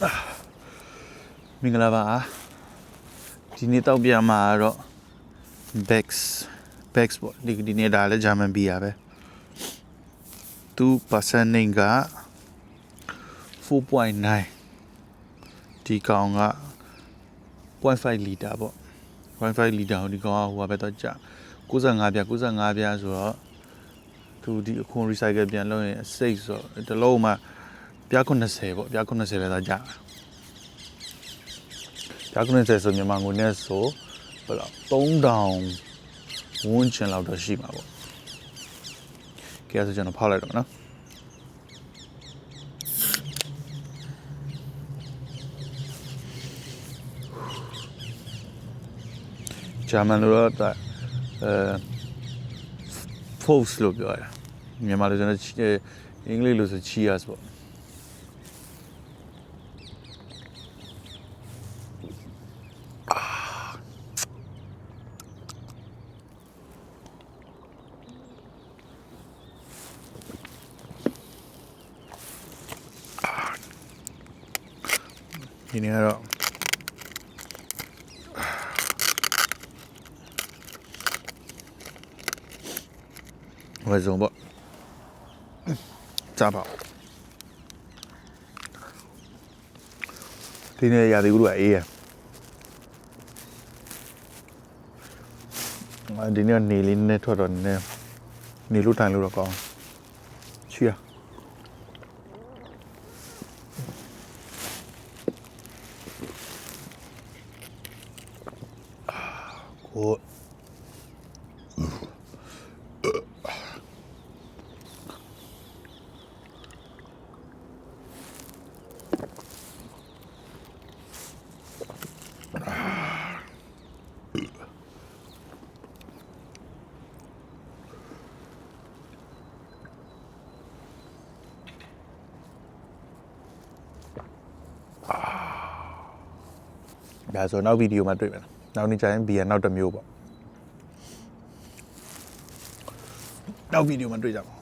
မင်္ဂလာပါဒီနေ့တောက်ပြမှာတော့ Bex Bex ပေါ့ဒီဒီနေ့ဒါလည်းဂျာမန်ဘီယာပဲသူပါစနေက4.9ဒီကောင်က0.5လီတာပေါ့0.5လီတာဟိုဒီကောင်ကဟိုကပဲတော့ကြာ95ပြ95ပြဆိုတော့သူဒီအခွန် recycle ပြန်လုပ်ရင်အစိတ်ဆိုတော့တစ်လုံးမှ ပြား90ပေါ့ပြား90ပဲတော့ကြာပြား90ဆိုမြန်မာငွေနဲ့ဆိုဘယ်လောက်3000ဝန်းကျင်လောက်တော့ရှိမှာပေါ့ကဲဆိုကျွန်တော်ဖောက်လိုက်တော့မယ်နော်ဂျာမန်လိုတော့ဒါအဲ force လို့ပြောရတယ်မြန်မာလိုကျွန်တော်အင်္ဂလိပ်လိုဆို cheers ပေါ့ ဒီနေ့ကတော့ဝယ်စုံပေါ့ကြားပါဒီနေ့ရာသီဥတုကအေးရအာဒီနေ့နေလေးနဲ့ထွက်တော့နည်းနည်းနေလို့တိုင်လို့တော့ကောင်းချီရ ကိုဒါဆိုနောက်ဗီဒီယိုမှာတွေ့မယ် နောက်နေ့ကျရင်ဘီယာနောက်တစ်မျိုးပေါ့နောက်ဗီဒီယိုမှာတွေ့ကြပါ